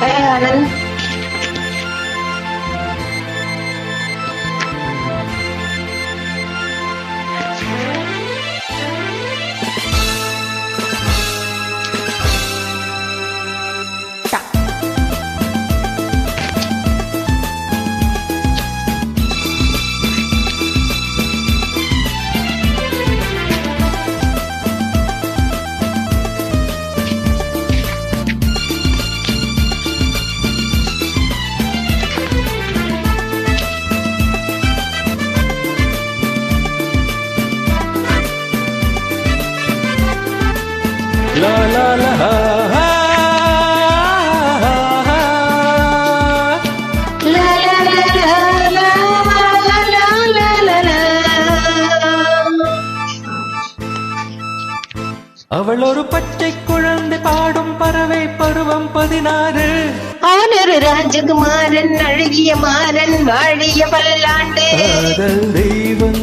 Hey, Alan. லா லா லா அவள் ஒரு பச்சை குழந்தை பாடும் பறவை பருவம் பதினாறு. ஆனரு ராஜகுமாரன் அழகிய மாறன் வாழிய பல்லாண்டு. தெய்வம்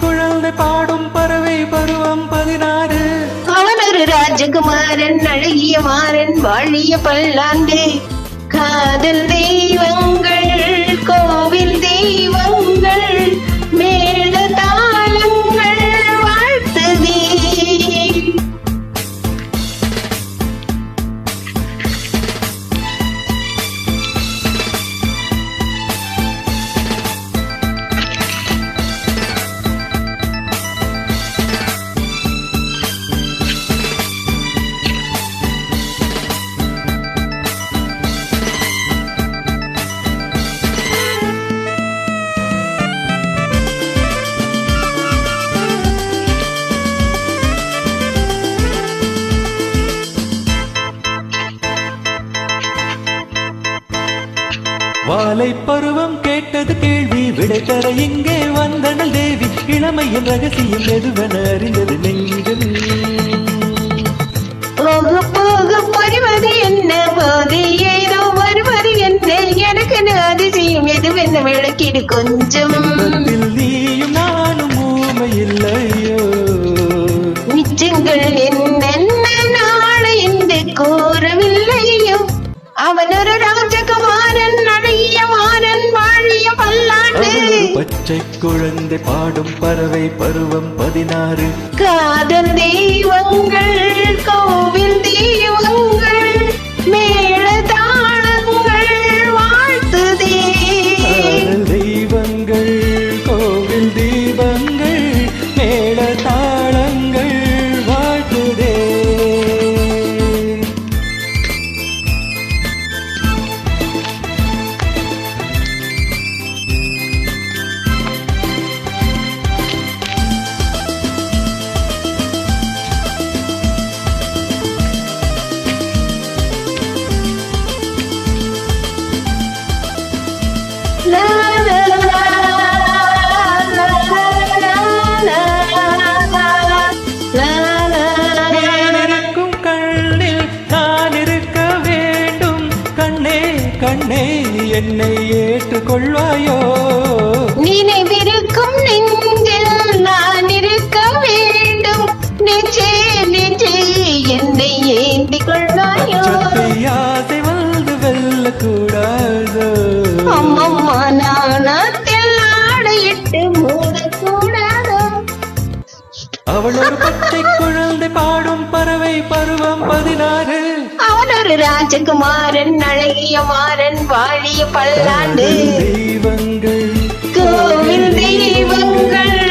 குழந்தை பாடும் பறவை பருவம் பதினாறு. அவன் ஒரு ராஜகுமாரன் அழகிய மாறன் வாழிய பல்லாண்டு. காதல் தே வாலை பருவம் கேட்டது கேள்வி விடை தர இங்கே வந்தனல் தேவி இளமையின் ரகசியம் எதுவென அறிந்தது நெஞ்சம் போக போக வருவது என்ன போது ஏதோ வருவது என்ன எனக்கு அதிசயம் எதுவென விளக்கிடு கொஞ்சம். பச்சை குழந்தை பாடும் பறவை பருவம் பதினாறு. காதல் தெய்வங்கள் என்னை ஏற்றுக்கொள்வாயோ? நினைவிருக்கும் நெஞ்சில் நான் இருக்க வேண்டும். நெஞ்சே நெஞ்சே என்னை ஏந்திக் கொள்வாயோ ஆசை வந்து வெல்லக்கூடாதோ அம்மம்மா நாணத்தில் ஆடையிட்டு மூடக்கூடாதோ அவள் ஒரு பச்சை குழந்தை பாடும் பறவை பருவம் பதினாறு. ஒரு ராஜகுமாரன் அழகிய மாறன் வாழிய பல்லாண்டு. தெய்வங்கள் கோவில் தெய்வங்கள்